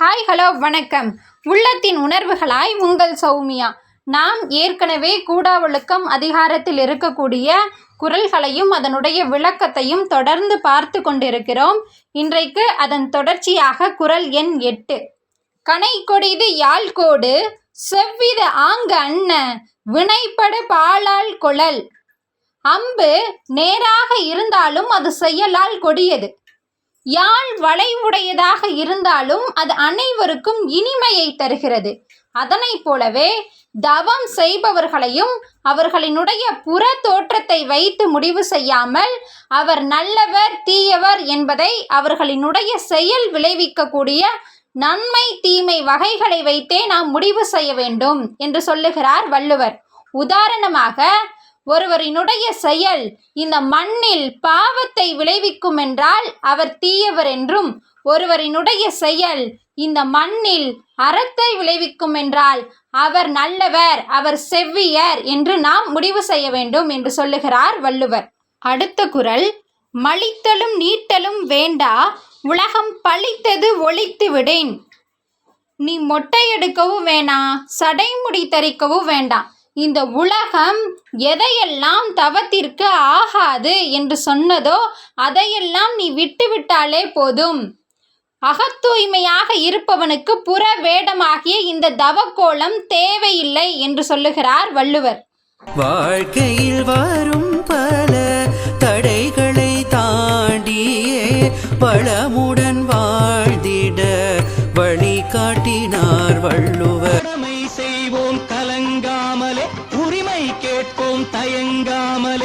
Hi hello வணக்கம். உள்ளத்தின் உணர்வுகளாய் உங்கள் சௌமியா. நாம் ஏற்கனவே கூடாவொழுக்கம் அதிகாரத்தில் இருக்கக்கூடிய குறள்களையும் அதனுடைய விளக்கத்தையும் தொடர்ந்து பார்த்து கொண்டிருக்கிறோம். இன்றைக்கு அதன் தொடர்ச்சியாக குறள் எண் எட்டு. கனை கொடிது யாழ்கோடு செவ்வித ஆங்கு அண்ண வினைப்படு பாலால் கொழல். அம்பு நேராக இருந்தாலும் அது செயலால் கொடியது. யாழ் வளைவுடையதாக இருந்தாலும் அது அனைவருக்கும் இனிமையை தருகிறது. அதனைப் போலவே தவம் செய்பவர்களையும் அவர்களினுடைய புற தோற்றத்தை வைத்து முடிவு செய்யாமல் அவர் நல்லவர் தீயவர் என்பதை அவர்களினுடைய செயல் விளைவிக்கக்கூடிய நன்மை தீமை வகைகளை வைத்தே நாம் முடிவு செய்ய வேண்டும் என்று சொல்லுகிறார் வள்ளுவர். உதாரணமாக ஒருவரினுடைய செயல் இந்த மண்ணில் பாவத்தை விளைவிக்கும் என்றால் அவர் தீயவர் என்றும் ஒருவரினுடைய செயல் இந்த மண்ணில் அறத்தை விளைவிக்கும் என்றால் அவர் நல்லவர் அவர் செவ்வியர் என்று நாம் முடிவு செய்ய வேண்டும் என்று சொல்லுகிறார் வள்ளுவர். அடுத்த குரல் மலித்தலும் நீட்டலும் வேண்டா உலகம் பழித்தது ஒழித்து விடேன். நீ மொட்டை எடுக்கவும் வேணாம் சடைமுடி தரிக்கவும் வேண்டாம் இந்த உலகம் எதையெல்லாம் தவத்திற்கு ஆகாது என்று சொன்னதோ அதையெல்லாம் நீ விட்டுவிட்டாலே போதும். அகத்தூய்மையாக இருப்பவனுக்கு புற வேடமாகிய இந்த தவக்கோலம் தேவையில்லை என்று சொல்லுகிறார் வள்ளுவர். வாழ்க்கையில் வரும் பல தடைகளை தாண்டியே வளமுடன் வாழ்ந்திட வழிகாட்டினார் வள்ளுவர். தயங்காமல்